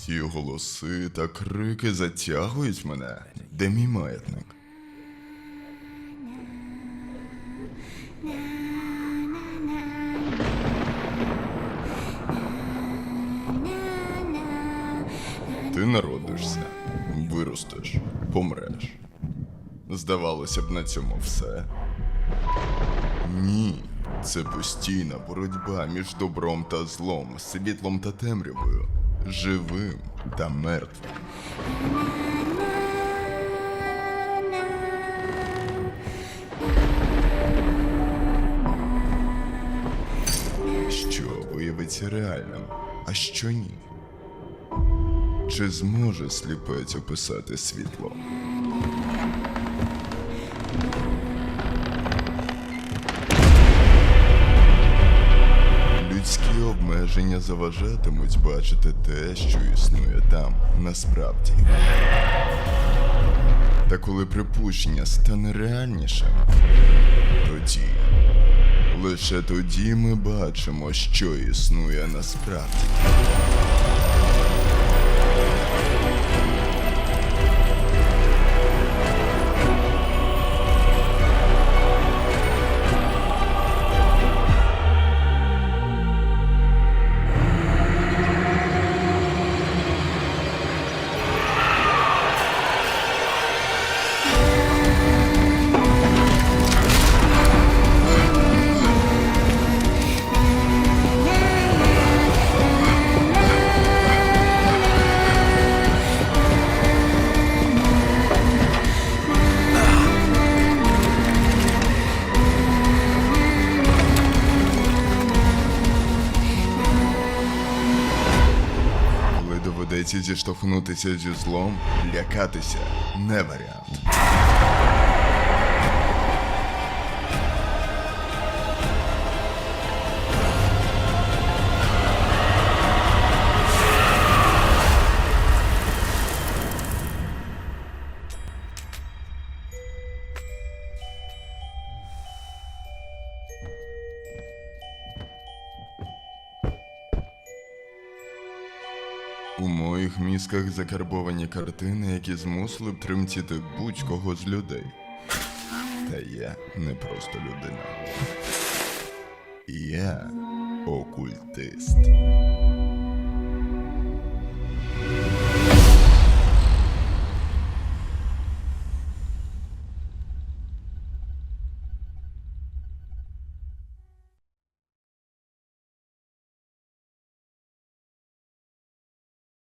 Ці голоси та крики затягують мене. Де мій маятник? Ти народишся, виростеш, помреш. Здавалося б, на цьому все. Ні, це постійна боротьба між добром та злом, світлом та темрявою, живим та мертвим. Що виявиться реальним, а що ні? Чи зможе сліпець описати світло? Обмеження заважатимуть бачити те, що існує там, насправді. Та коли припущення стане реальнішим, тоді, лише тоді ми бачимо, що існує насправді. Коли зіштовхнутися зі злом, лякатися не варіант. У моїх мізках закарбовані картини, які змусили б тремтіти будь-кого з людей. Та я не просто людина. Я окультист.